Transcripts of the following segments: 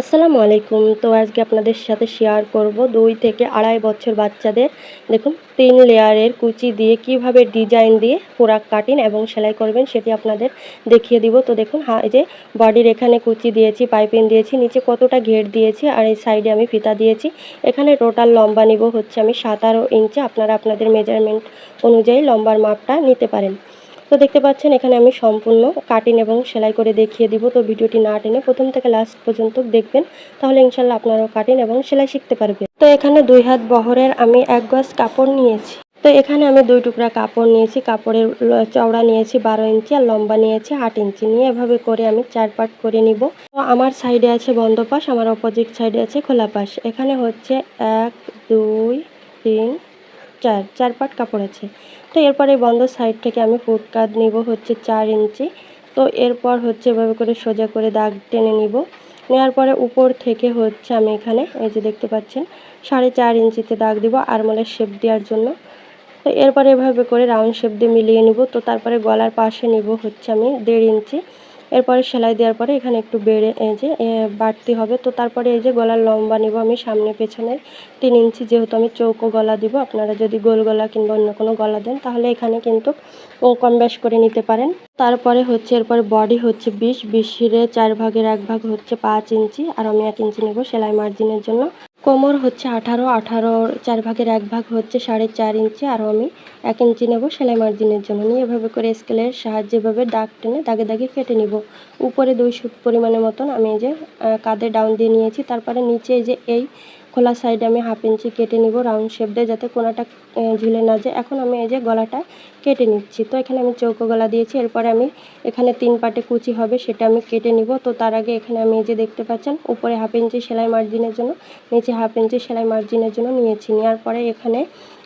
আসসালামু আলাইকুম। তো আজকে আপনাদের সাথে শেয়ার করব দুই থেকে আড়াই বছর বাচ্চাদের। দেখুন, তিন লেয়ারের কুচি দিয়ে কীভাবে ডিজাইন দিয়ে পোড়াক কাটিন এবং সেলাই করবেন সেটি আপনাদের দেখিয়ে দিব। তো দেখুন, হা, এই যে বডির এখানে কুচি দিয়েছি পাইপিং দিয়েছি, নিচে কতটা ঘের দিয়েছি আর এই সাইডে আমি ফিতা দিয়েছি। এখানে টোটাল লম্বা নিব হচ্ছে আমি সাতারো ইঞ্চি। আপনারা আপনাদের মেজারমেন্ট অনুযায়ী লম্বার মাপটা নিতে পারেন। তো দেখতে পাচ্ছেন, এখানে আমি সম্পূর্ণ কাটিং এবং সেলাই করে দেখিয়ে দিব। তো ভিডিওটি না টেনে প্রথম থেকে লাস্ট পর্যন্ত দেখবেন, তাহলে ইনশাল্লাহ আপনারাও কাটিং এবং সেলাই শিখতে পারবেন। তো এখানে দুই হাত বহরের আমি এক গজ কাপড় নিয়েছি। তো এখানে আমি দুই টুকরা কাপড় নিয়েছি, কাপড়ের চওড়া নিয়েছি বারো ইঞ্চি আর লম্বা নিয়েছি আট ইঞ্চি। নিয়ে এভাবে করে আমি চার পাট করে নিব। তো আমার সাইডে আছে বন্ধ পাশ, আমার অপোজিট সাইডে আছে খোলা পাশ। এখানে হচ্ছে এক, দুই, তিন, চার চার পাট কাপড় আছে। তো এরপরে বন্ধ সাইড থেকে আমি ফুট কাট নিব হচ্ছে চার ইঞ্চি। তো এরপর হচ্ছে এভাবে করে সোজা করে দাগ টেনে নিব। নেওয়ার পরে উপর থেকে হচ্ছে আমি এখানে এই যে দেখতে পাচ্ছেন, সাড়ে চার ইঞ্চিতে দাগ দিব আরমোলের শেপ দেওয়ার জন্য। তো এরপরে এভাবে করে রাউন্ড শেপ দিয়ে মিলিয়ে নিব। তো তারপরে গলার পাশে নিব হচ্ছে আমি দেড় ইঞ্চি। এরপরে সেলাই দেওয়ার পরে এখানে একটু বেড়ে, এই যে বাড়তি হবে। তো তারপরে এই যে গলার লম্বা নিব আমি সামনে পেছনে। তিন ইঞ্চি যেহেতু আমি চৌকো গলা দিব, আপনারা যদি গোল গলা কিংবা অন্য কোনো গলা দেন, তাহলে এখানে কিন্তু ও কম বেশ করে নিতে পারেন। তারপরে হচ্ছে, এরপরে বডি হচ্ছে বিশ বিশের চার ভাগের এক ভাগ হচ্ছে পাঁচ ইঞ্চি। আর আমি এক ইঞ্চি নেব সেলাই মার্জিনের জন্য। কোমর হচ্ছে আঠারো আঠারোর চার ভাগের এক ভাগ হচ্ছে সাড়ে চার ইঞ্চি, আর আমি এক ইঞ্চি নেব সেলাই মার্জিনের জন্য। নিয়ে এভাবে করে স্কেলের সাহায্যে এভাবে দাগ টেনে দাগে দাগে কেটে নিব। উপরে দুই সুট পরিমাণের মতন আমি যে কাঁধে ডাউন দিয়ে নিয়েছি। তারপরে নিচে যে এই খোলা সাইডে আমি হাফ ইঞ্চি কেটে নিব রাউন্ড শেপ দিয়ে যাতে কোনাটা ঝুলে না যায়। এখন আমি এই যে গলাটা কেটে নিচ্ছি। তো এখানে আমি চৌকো গলা দিয়েছি। এরপরে আমি এখানে তিন পাটে কুচি হবে, সেটা আমি কেটে নিব। তো তার আগে এখানে আমি এই যে দেখতে পাচ্ছেন, উপরে হাফ ইঞ্চি সেলাই মার্জিনের জন্য, নিচে হাফ ইঞ্চি সেলাই মার্জিনের জন্য নিয়েছি। নেওয়ার পরে এখানে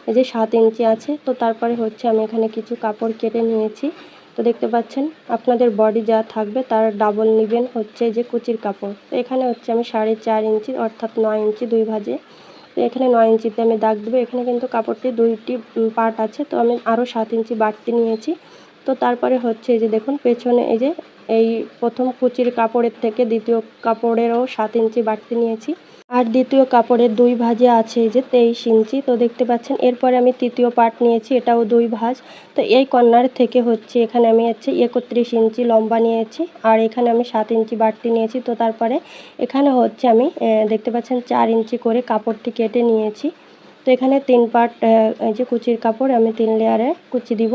এই যে সাত ইঞ্চি আছে। তো তারপরে হচ্ছে আমি এখানে কিছু কাপড় কেটে নিয়েছি। তো দেখতে পাচ্ছেন, আপনাদের বডি যা থাকবে তার ডাবল নেবেন হচ্ছে যে কুচির কাপড়। তো এখানে হচ্ছে আমি সাড়ে চার ইঞ্চি অর্থাৎ নয় ইঞ্চি দুই ভাজে। তো এখানে নয় ইঞ্চিতে আমি দাগ দেবো। এখানে কিন্তু কাপড়টি দুইটি পার্ট আছে। তো আমি আরও সাত ইঞ্চি বাড়তি নিয়েছি। তো তারপরে হচ্ছে এই যে দেখুন, পেছনে এই যে এই প্রথম কুচির কাপড়ের থেকে দ্বিতীয় কাপড়েরও সাত ইঞ্চি বাড়তি নিয়েছি। আর দ্বিতীয় কাপড়ের দুই ভাজে আছে যে তেইশ ইঞ্চি। তো দেখতে পাচ্ছেন, এরপরে আমি তৃতীয় পার্ট নিয়েছি, এটাও দুই ভাঁজ। তো এই কর্নার থেকে হচ্ছে, এখানে আমি হচ্ছে একত্রিশ ইঞ্চি লম্বা নিয়েছি আর এখানে আমি সাত ইঞ্চি বাড়তি নিয়েছি। তো তারপরে এখানে হচ্ছে আমি দেখতে পাচ্ছেন চার ইঞ্চি করে কাপড়টি কেটে নিয়েছি। তো এখানে তিন পার্ট এই যে কুচির কাপড়, আমি তিন লেয়ারে কুচি দিব।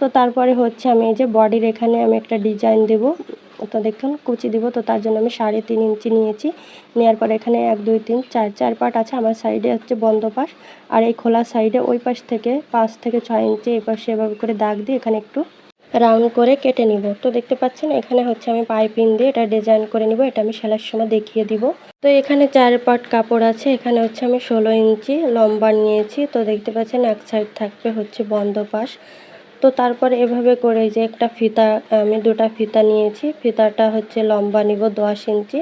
তো তারপরে হচ্ছে আমি এই যে বডির এখানে আমি একটা ডিজাইন দেব। তো দেখুন, কুচি দিব তো তার জন্য আমি সাড়ে তিন ইঞ্চি নিয়েছি। নেওয়ার পরে এখানে এক, দুই, তিন, চার চার পাট আছে আমার সাইডে হচ্ছে বন্ধ পাশ। আর এই খোলা সাইডে ওই পাশ থেকে পাঁচ থেকে ছয় ইঞ্চি এই পাশে এভাবে করে দাগ দিয়ে এখানে একটু রাউন্ড করে কেটে নিব। তো দেখতে পাচ্ছেন, এখানে হচ্ছে আমি পাইপিং দিয়ে এটা ডিজাইন করে নিব, এটা আমি সেলার সময় দেখিয়ে দিব। তো এখানে চার পাট কাপড় আছে, এখানে হচ্ছে আমি ষোলো ইঞ্চি লম্বা নিয়েছি। তো দেখতে পাচ্ছেন, এক সাইড থাকবে হচ্ছে বন্ধ পাশ। তো তারপর এভাবে করে যে একটা ফিতা, আমি দুটা ফিতা নিয়েছি। ফিতাটা হচ্ছে লম্বা নিব দশ ইঞ্চি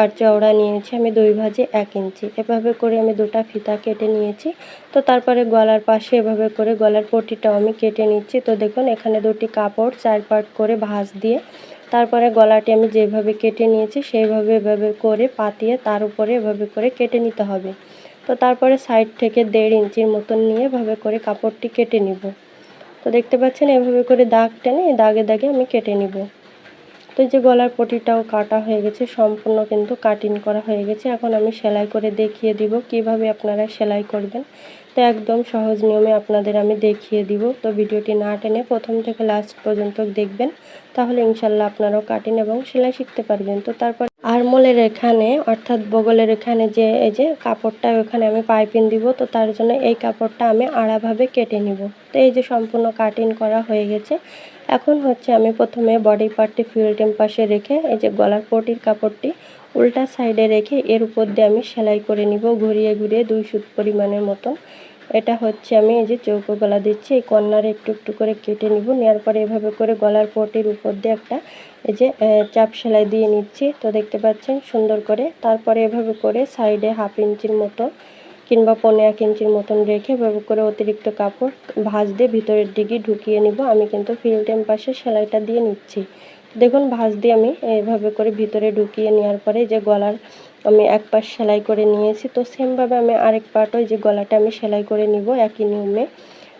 আর চওড়া নিয়েছি আমি দুই ভাজে এক ইঞ্চি। এভাবে করে আমি দুটা ফিতা কেটে নিয়েছি। তো তারপরে গলার পাশে এভাবে করে গলার পটিটাও আমি কেটে নিচ্ছি। তো দেখুন, এখানে দুটি কাপড় চার পার্ট করে ভাঁজ দিয়ে তারপরে গলাটি আমি যেভাবে কেটে নিয়েছি, সেইভাবে এভাবে করে পাতিয়ে তার উপরে এভাবে করে কেটে নিতে হবে। তো তারপরে সাইড থেকে দেড় ইঞ্চির মতন নিয়ে এভাবে করে কাপড়টি কেটে নিব। তো দেখতে পাচ্ছেন এভাবে করে দাগ টেনে দাগে দাগে আমি কেটে নিব। তো এই যে গলার পটিটাও কাটা হয়ে গেছে, সম্পূর্ণ কিন্তু কাটিং করা হয়ে গেছে। এখন আমি সেলাই করে দেখিয়ে দিব কীভাবে আপনারা সেলাই করবেন। তো একদম সহজ নিয়মে আপনাদের আমি দেখিয়ে দিব। তো ভিডিওটি না টেনে প্রথম থেকে লাস্ট পর্যন্ত দেখবেন, তাহলে ইনশাল্লাহ আপনারাও কাটিং এবং সেলাই শিখতে পারবেন। তো তারপর আরমোলের এখানে, অর্থাৎ বগলের এখানে যে, এই যে কাপড়টা, ওখানে আমি পাইপিং দিব। তো তার জন্য এই কাপড়টা আমি আড়াভাবে কেটে নিব। তো এই যে সম্পূর্ণ কাটিং করা হয়ে গেছে। এখন হচ্ছে আমি প্রথমে বডি পার্টটি ফিল্টেম পাশে রেখে এই যে গলার পটির কাপড়টি উল্টা সাইডে রেখে এর উপর দিয়ে আমি সেলাই করে নিব ঘুরিয়ে ঘুরিয়ে দুই সুত পরিমাণের মতন। এটা হচ্ছে আমি এই যে চৌকো গলা দিচ্ছি, এই কর্নারে একটু একটু করে কেটে নিব নেওয়ার পরে এভাবে করে গলার পটির উপর দিয়ে একটা এই যে চাপ সেলাই দিয়ে নিচ্ছি। তো দেখতে পাচ্ছেন সুন্দর করে, তারপরে এভাবে করে সাইডে হাফ ইঞ্চির মতো কিংবা পনেরো এক ইঞ্চির মতন রেখে এভাবে করে অতিরিক্ত কাপড় ভাঁজ দিয়ে ভিতরের দিকে ঢুকিয়ে নিব। আমি কিন্তু ফিল্টেম পাশে সেলাইটা দিয়ে নিচ্ছি। দেখুন, ভাঁজ দিয়ে আমি এইভাবে করে ভিতরে ঢুকিয়ে নেওয়ার পরে যে গলার আমি এক পাশ সেলাই করে নিয়েছি, তো সেমভাবে আমি আরেক পার্ট ওই যে গলাটা আমি সেলাই করে নিব একই নিয়মে।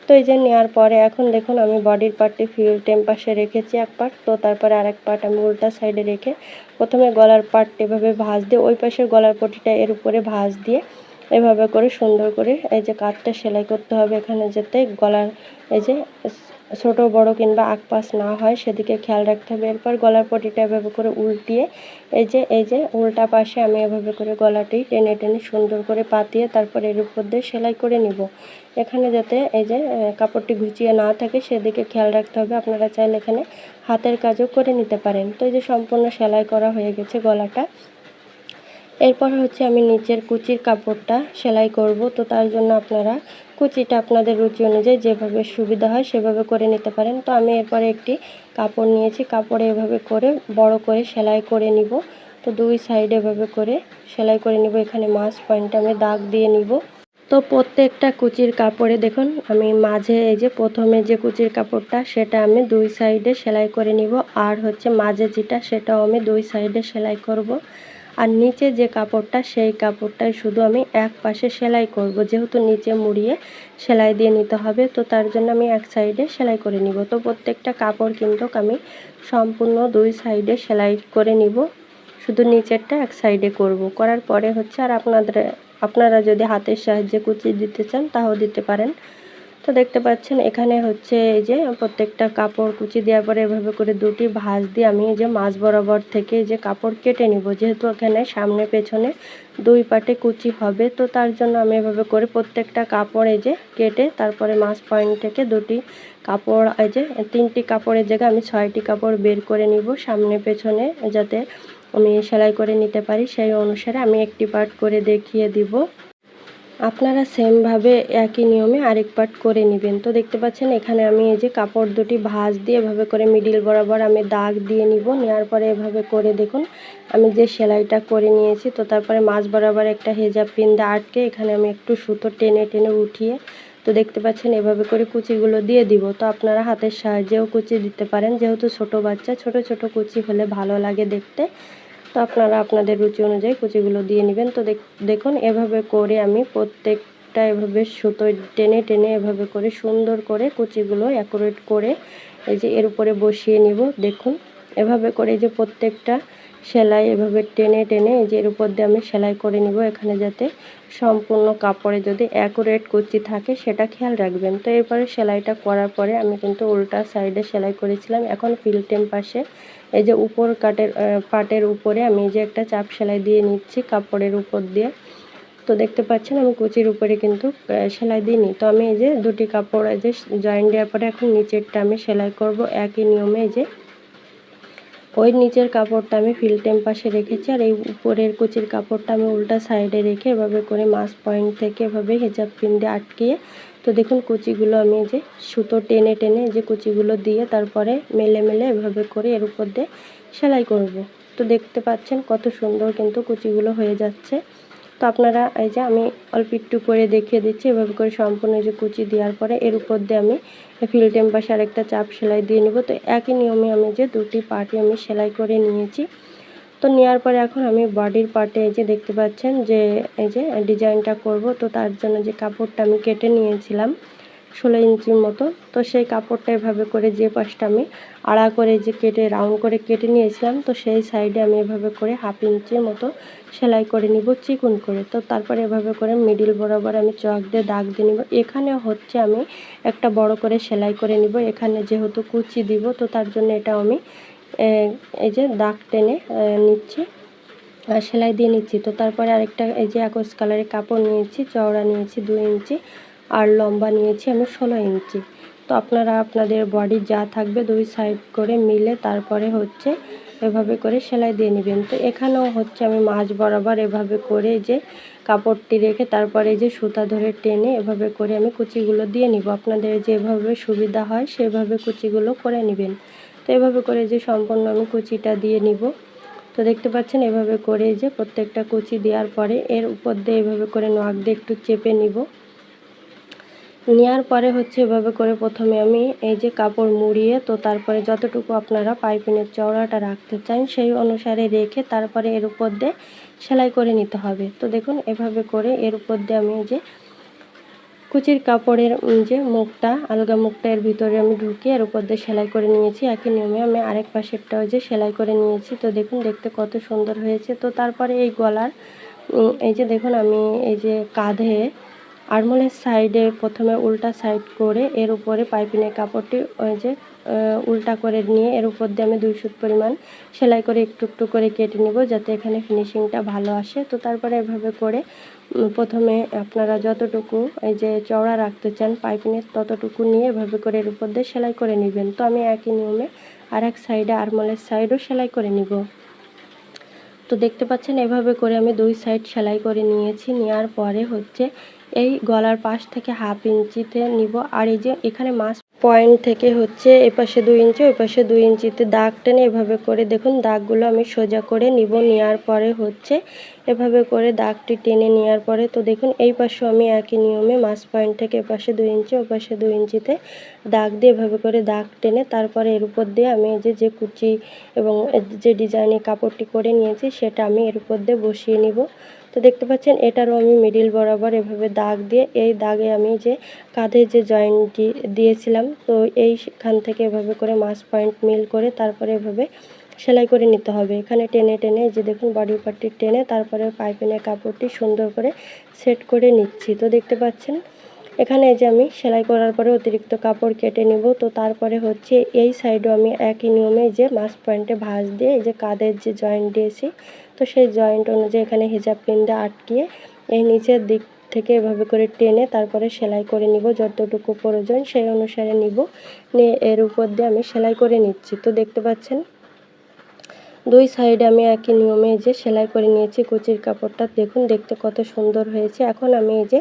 তো এই যে নেওয়ার পরে এখন দেখুন, আমি বডির পার্টটি ফিল টেম পাশে রেখেছি এক পার্ট তো তারপরে আরেক পার্ট আমি উল্টা সাইডে রেখে প্রথমে গলার পার্টটা এভাবে ভাঁজ দিয়ে ওই পাশের গলার পটিটা এর উপরে ভাঁজ দিয়ে এভাবে করে সুন্দর করে এই যে কাঠটা সেলাই করতে হবে এখানে যাতে গলার এই যে ছোট, বড় কিংবা আকপাস না হয়, সেদিকে খেয়াল রাখতে হবে। এরপর গলার পটিটা এভাবে করে উল্টিয়ে এই যে এই যে উল্টা পাশে আমি এভাবে করে গলাটি টেনে টেনে সুন্দর করে পাতিয়ে তারপর এর উপর দিয়ে সেলাই করে নিব। এখানে যাতে এই যে কাপড়টি ঘুচিয়ে না থাকে, সেদিকে খেয়াল রাখতে হবে। আপনারা চাইলে এখানে হাতের কাজও করে নিতে পারেন। তো এই যে সম্পূর্ণ সেলাই করা হয়ে গেছে গলাটা। এরপর হচ্ছে আমি নিচের কুচির কাপড়টা সেলাই করব। তো তার জন্য আপনারা কুচিটা আপনাদের রুচি অনুযায়ী যেভাবে সুবিধা হয় সেভাবে করে নিতে পারেন। তো আমি এরপরে একটি কাপড় নিয়েছি। কাপড়ে এভাবে করে বড় করে সেলাই করে নিব। তো দুই সাইড এভাবে করে সেলাই করে নিব। এখানে মাছ পয়েন্ট আমি দাগ দিয়ে নিব। তো প্রত্যেকটা কুচির কাপড়ে দেখুন, আমি মাঝে এই যে প্রথমে যে কুচির কাপড়টা সেটা আমি দুই সাইডে সেলাই করে নিব। আর হচ্ছে মাঝে যেটা সেটাও আমি দুই সাইডে সেলাই করব। আর নিচে যে কাপড়টা, সেই কাপড়টাই শুধু আমি এক পাশে সেলাই করব। যেহেতু নিচে মুড়িয়ে সেলাই দিয়ে নিতে হবে, তো তার জন্য আমি এক সাইডে সেলাই করে নিব। তো প্রত্যেকটা কাপড় কিন্তু আমি সম্পূর্ণ দুই সাইডে সেলাই করে নিব। শুধু নিচেরটা এক সাইডে করব। করার পরে হচ্ছে আর আপনাদের, আপনারা যদি হাতের সাহায্যে কুচি দিতে চান, তাও দিতে পারেন। তো দেখতে পাচ্ছেন, এখানে হচ্ছে এই যে প্রত্যেকটা কাপড় কুচি দেওয়ার পরে এভাবে করে দুটি ভাঁজ দিয়ে আমি এই যে মাছ বরাবর থেকে যে কাপড় কেটে নিব। যেহেতু এখানে সামনে পেছনে দুই পাটে কুচি হবে, তো তার জন্য আমি এভাবে করে প্রত্যেকটা কাপড় এই যে কেটে তারপরে মাছ পয়েন্ট থেকে দুটি কাপড়, এই যে তিনটি কাপড়ের জায়গায় আমি ছয়টি কাপড় বের করে নিব সামনে পেছনে যাতে আমি সেলাই করে নিতে পারি। সেই অনুসারে আমি একটি পার্ট করে দেখিয়ে দিব। আপনারা সেমভাবে একই নিয়মে আরেক পার্ট করে নেবেন। তো দেখতে পাচ্ছেন, এখানে আমি এই যে কাপড় দুটি ভাঁজ দিয়ে এভাবে করে মিডিল বরাবর আমি দাগ দিয়ে নিব। নেওয়ার পরে এভাবে করে দেখুন, আমি যে সেলাইটা করে নিয়েছি, তো তারপরে মাছ বরাবর একটা হেজাব পিন দিয়ে আটকে এখানে আমি একটু সুতো টেনে টেনে উঠিয়ে, তো দেখতে পাচ্ছেন, এভাবে করে কুচিগুলো দিয়ে দিব। তো আপনারা হাতের সাহায্যেও কুচি দিতে পারেন, যেহেতু ছোট বাচ্চা, ছোট ছোট কুচি হলে ভালো লাগে দেখতে। আপনারা আপনাদের রুচি অনুযায়ী কুচিগুলো দিয়ে নেবেন। তো দেখুন, এভাবে করে আমি প্রত্যেকটা এভাবে সুতো টেনে টেনে এভাবে করে সুন্দর করে কুচিগুলো অ্যাকুরেট করে এই যে এর উপরে বসিয়ে নিব। দেখুন, এভাবে করে যে প্রত্যেকটা সেলাই এভাবে টেনে টেনে এই যে এর উপর দিয়ে আমি সেলাই করে নিব এখানে যাতে সম্পূর্ণ কাপড়ে যদি অ্যাকুরেট কুচি থাকে সেটা খেয়াল রাখবেন। তো এরপরে সেলাইটা করার পরে আমি কিন্তু উল্টা সাইডে সেলাই করেছিলাম। এখন ফিল্টেম পাশে এই যে উপর কাটের পাটের উপরে আমি যে একটা চাপ সেলাই দিয়ে নিচ্ছি কাপড়ের উপর দিয়ে। তো দেখতে পাচ্ছেন আমি কুচির উপরে কিন্তু সেলাই দিইনি তো আমি এই যে দুটি কাপড়, এই যে জয়েন্ট দেওয়ার পরে এখন নিচেরটা আমি সেলাই করব। একই নিয়মে যে ওই নিচের কাপড়টা আমি ফিল্টেম পাশে রেখেছি আর এই উপরের কুচির কাপড়টা আমি উল্টা সাইডে রেখে এভাবে করে মাছ পয়েন্ট থেকে এভাবে হেজাব পিন দিয়ে আটকিয়ে তো দেখুন কুচিগুলো আমি যে সুতো টেনে টেনে যে কুচিগুলো দিয়ে তারপরে মেলে মেলে এভাবে করে এর উপর দিয়ে সেলাই করব। তো দেখতে পাচ্ছেন কত সুন্দর কিন্তু কুচিগুলো হয়ে যাচ্ছে। তো আপনারা এই যে আমি অল্প একটু করে দেখিয়ে দিচ্ছি, এভাবে করে সম্পূর্ণ যে কুচি দেওয়ার পরে এর উপর দিয়ে আমি ফিল্টেম পাশে আরেকটা চাপ সেলাই দিয়ে নেব। তো একই নিয়মে আমি যে দুটি পার্টি আমি সেলাই করে নিয়েছি। তো নেওয়ার পরে এখন আমি বডির পার্টে এই যে দেখতে পাচ্ছেন যে, এই যে ডিজাইনটা করব, তো তার জন্য যে কাপড়টা আমি কেটে নিয়েছিলাম ষোলো ইঞ্চির মতো, তো সেই কাপড়টা এভাবে করে যে পাশটা আমি আড়া করে যে কেটে রাউন্ড করে কেটে নিয়েছিলাম, তো সেই সাইডে আমি এভাবে করে হাফ ইঞ্চির মতো সেলাই করে নিব চিকুন করে। তো তারপরে এভাবে করে মিডিল বরাবর আমি চক দিয়ে দাগ দিয়ে নিব। এখানে হচ্ছে আমি একটা বড় করে সেলাই করে নিব। এখানে যেহেতু কুচি দিব, তো তার জন্য এটা আমি এই যে দাগ টেনে নিচ্ছি। আর সেলাই দিয়ে নিচ্ছি। তো তারপরে আরেকটা, এই যে একশ কালারের কাপড় নিয়েছি, চওড়া নিয়েছি দুই ইঞ্চি, আর লম্বা নিয়েছি আমি ষোলো ইঞ্চি। তো আপনারা, আপনাদের বডি যা থাকবে দুই সাইড করে মিলে তারপরে হচ্ছে এভাবে করে সেলাই দিয়ে নেবেন। তো এখানেও হচ্ছে আমি মাছ বরাবর এভাবে করে যে কাপড়টি রেখে তারপরে যে সুতা ধরে টেনে এভাবে করে আমি কুচিগুলো দিয়ে নিব। আপনাদের যেভাবে সুবিধা হয় সেভাবে কুচিগুলো করে নেবেন। তো এভাবে করে যে সম্পূর্ণ আমি কুচিটা দিয়ে নিব। তো দেখতে পাচ্ছেন এভাবে করে যে প্রত্যেকটা কুচি দেওয়ার পরে এর উপর দিয়ে এভাবে করে নখ দিয়ে একটু চেপে নিব। নেওয়ার পরে হচ্ছে এভাবে করে প্রথমে আমি এই যে কাপড় মুড়িয়ে তো তারপরে যতটুকু আপনারা পাইপিনের চওড়াটা রাখতে চান সেই অনুসারে রেখে তারপরে এর উপর দিয়ে সেলাই করে নিতে হবে। তো দেখুন এভাবে করে এর উপর দিয়ে আমি এই যে কুচির কাপড়ের যে মুখটা, আলগা মুখটা এর ভিতরে আমি ঢুকিয়ে এর উপর দিয়ে সেলাই করে নিয়েছি। একই নিয়মে আমি আরেক পাশেরটাও যে সেলাই করে নিয়েছি। তো দেখুন, দেখতে কত সুন্দর হয়েছে। তো তারপরে এই গলার এই যে দেখুন, আমি এই যে কাঁধে আরমোলের সাইডে প্রথমে উল্টা সাইড করে এর উপরে পাইপিনের কাপড়টি ওই যে উল্টা করে নিয়ে এর উপর দিয়ে আমি দুই সুত পরিমাণ সেলাই করে একটু একটু করে কেটে নিব যাতে এখানে ফিনিশিংটা ভালো আসে। তো তারপরে এভাবে করে প্রথমে আপনারা যতটুকু এই যে চওড়া রাখতে চান পাইপিনের ততটুকু নিয়ে এভাবে করে এর উপর দিয়ে সেলাই করে নেবেন। তো আমি একই নিয়মে আর এক সাইডে আরমোলের সাইডও সেলাই করে নিব। তো দেখতে পাচ্ছেন এভাবে করে আমি দুই সাইড সেলাই করে নিয়েছি। নেওয়ার পরে হচ্ছে এই গলার পাশ থেকে হাফ ইঞ্চিতে নিব। আর এই যে এখানে মাছ পয়েন্ট থেকে হচ্ছে এ পাশে দুই ইঞ্চি, ওই পাশে দুই ইঞ্চিতে দাগ টেনে এভাবে করে দেখুন, দাগগুলো আমি সোজা করে নিব নেওয়ার পরে হচ্ছে এভাবে করে দাগটি টেনে নেওয়ার পরে। তো দেখুন, এই পাশে আমি একই নিয়মে মাছ পয়েন্ট থেকে এ পাশে দুই ইঞ্চি ও পাশে দুই ইঞ্চিতে দাগ দিয়ে এভাবে করে দাগ টেনে তারপরে এর উপর দিয়ে আমি যে যে কুচি এবং যে ডিজাইনে কাপড়টি করে নিয়েছি, সেটা আমি এর উপর দিয়ে বসিয়ে নিব। তো দেখতে পাচ্ছেন এটারও আমি মিডিল বরাবর এভাবে দাগ দিয়ে, এই দাগে আমি যে কাঁধে যে জয়েন্টটি দিয়েছিলাম, তো এইখান থেকে এভাবে করে মাছ পয়েন্ট মিল করে তারপরে এভাবে সেলাই করে নিতে হবে। এখানে টেনে টেনে যে দেখুন বডি পার্টটি টেনে তারপরে পাইপিনের কাপড়টি সুন্দর করে সেট করে নিচ্ছি। তো দেখতে পাচ্ছেন এখানে যে আমি সেলাই করার পরে অতিরিক্ত কাপড় কেটে নেব। তো তারপরে হচ্ছে এই সাইডও আমি একই নিয়মে যে মাস পয়েন্টে ভাঁজ দিয়ে এই যে কাঁধের যে জয়েন্ট দিয়েছি, তো সেই জয়েন্ট অনুযায়ী এখানে হিজাব পিন দিয়ে আটকিয়ে এই নিচের দিক থেকে এভাবে করে টেনে তারপরে সেলাই করে নিব। যতটুকু প্রয়োজন সেই অনুসারে নিব। নিয়ে এর উপর দিয়ে আমি সেলাই করে নিচ্ছি। তো দেখতে পাচ্ছেন, দুই সাইডে আমি একই নিয়মে যে সেলাই করে নিয়েছি কুচির কাপড়টা। দেখুন, দেখতে কত সুন্দর হয়েছে। এখন আমি এই যে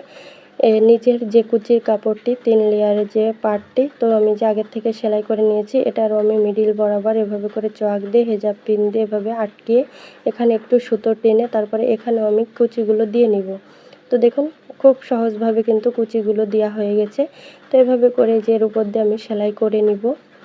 নিচের যে কুচির কাপড়টি, তিন লেয়ারের যে পার্টটি তো আমি যে আগের থেকে সেলাই করে নিয়েছি, এটারও আমি মিডিল বরাবর এভাবে করে চোয়াক দিয়ে, হেজাব পিন দিয়ে এভাবে আটকিয়ে এখানে একটু সুতো টেনে তারপরে এখানেও আমি কুচিগুলো দিয়ে নিব। তো দেখুন, খুব সহজভাবে কিন্তু কুচিগুলো দেওয়া হয়ে গেছে। তো এভাবে করে যে এর উপর দিয়ে আমি সেলাই করে নিব।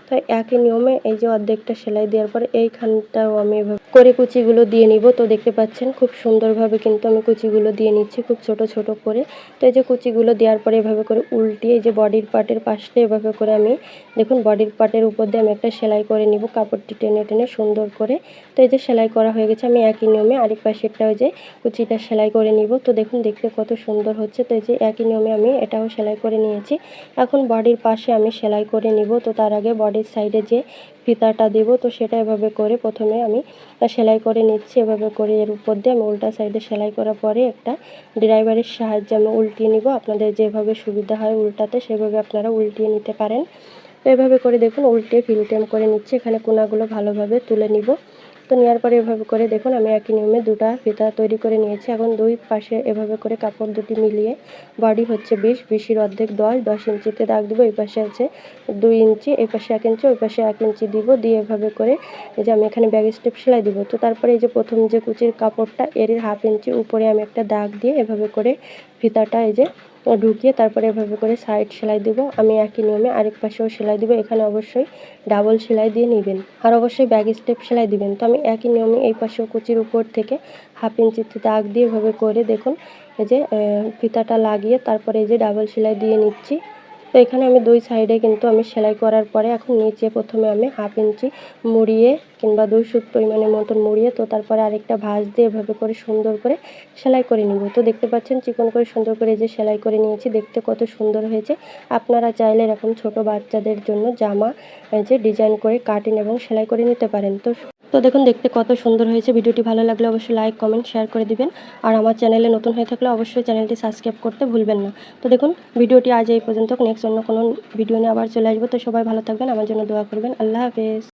তো একই নিয়মে এই যে অর্ধেকটা সেলাই দেওয়ার পরে এইখানটাও আমি এভাবে করে কুচিগুলো দিয়ে নিব। তো দেখতে পাচ্ছেন, খুব সুন্দরভাবে কিন্তু আমি কুচিগুলো দিয়ে নিচ্ছি, খুব ছোট ছোট করে। তো এই যে কুচিগুলো দেওয়ার পরে এভাবে করে উল্টিয়ে, এই যে বডির পার্টের পাশে এভাবে করে আমি, দেখুন বডির পার্টের উপর দিয়ে আমি একটা সেলাই করে নিব কাপড়টি টেনে টেনে সুন্দর করে। তো এই যে সেলাই করা হয়ে গেছে, আমি একই নিয়মে আরেক পাশেরটাও যে কুচিটা সেলাই করে নিব। তো দেখুন, দেখতে কত সুন্দর হচ্ছে। তো এই যে একই নিয়মে আমি এটাও সেলাই করে নিয়েছি। এখন বডির পাশে আমি সেলাই করে নিব। তো তার আগে বডির সাইডে যে ফিতাটা দেব, তো সেটা এভাবে করে প্রথমে আমি সেলাই করে নিচ্ছি। এভাবে করে এর উপর দিয়ে আমি উল্টা সাইডে সেলাই করার পরে একটা ড্রাইভারের সাহায্যে আমি উল্টিয়ে নিব। আপনাদের যেভাবে সুবিধা হয় উল্টাতে, সেভাবে আপনারা উল্টিয়ে নিতে পারেন। এভাবে করে দেখুন উল্টে ফিলটেম করে নিচ্ছি। এখানে কোনাগুলো ভালোভাবে তুলে নিব। তো নেওয়ার পরে এভাবে করে দেখুন, আমি একই নিয়মে দুটা ফিতা তৈরি করে নিয়েছি। এখন দুই পাশে এভাবে করে কাপড় দুটি মিলিয়ে বডি হচ্ছে বিশ বিশের অর্ধেক দশ দশ ইঞ্চিতে দাগ দেবো, এই পাশে আছে দুই ইঞ্চি, এই পাশে এক ইঞ্চি, ওই পাশে এক ইঞ্চি দিব, দিয়ে এভাবে করে এই যে আমি এখানে ব্যাগ স্টেপ সেলাই দিব। তো তারপরে এই যে প্রথম যে কুচির কাপড়টা, এর হাফ ইঞ্চি উপরে আমি একটা দাগ দিয়ে এভাবে করে ফিতাটা এই যে ঢুকিয়ে তারপরে এভাবে করে সাইড সেলাই দিব। আমি একই নিয়মে আরেক পাশেও সেলাই দিব। এখানে অবশ্যই ডাবল সেলাই দিয়ে নেবেন। আর অবশ্যই ব্যাগ স্টেপ সেলাই দিবেন। তো আমি একই নিয়মে এই পাশেও কুচির উপর থেকে হাফ ইঞ্চিতে দাগ দিয়ে এভাবে করে দেখুন, এই যে ফিতাটা লাগিয়ে তারপরে এই যে ডাবল সেলাই দিয়ে নিচ্ছি। তো এখানে আমি দুই সাইডে কিন্তু আমি সেলাই করার পরে এখন নিচে প্রথমে আমি হাফ ইঞ্চি মুড়িয়ে কিংবা দুই সুত পরিমাণের মতন মুড়িয়ে তো তারপরে আরেকটা ভাঁজ দিয়ে এভাবে করে সুন্দর করে সেলাই করে নিব। তো দেখতে পাচ্ছেন চিকন করে সুন্দর করে যে সেলাই করে নিয়েছি, দেখতে কত সুন্দর হয়েছে। আপনারা চাইলে এরকম ছোট বাচ্চাদের জন্য জামা যে ডিজাইন করে কাটিং এবং সেলাই করে নিতে পারেন। তো তো দেখুন, দেখতে কত সুন্দর হয়েছে। ভিডিওটি ভালো লাগলে অবশ্যই লাইক, কমেন্ট, শেয়ার করে দিবেন। আর আমার চ্যানেলে নতুন হয়ে থাকলে অবশ্যই চ্যানেলটি সাবস্ক্রাইব করতে ভুলবেন না। তো দেখুন, ভিডিওটি আজ এই পর্যন্ত নেক্সট অন্য কোনো ভিডিও নিয়ে আবার চলে আসব। তো সবাই ভালো থাকবেন, আমার জন্য দোয়া করবেন। আল্লাহ হাফেজ।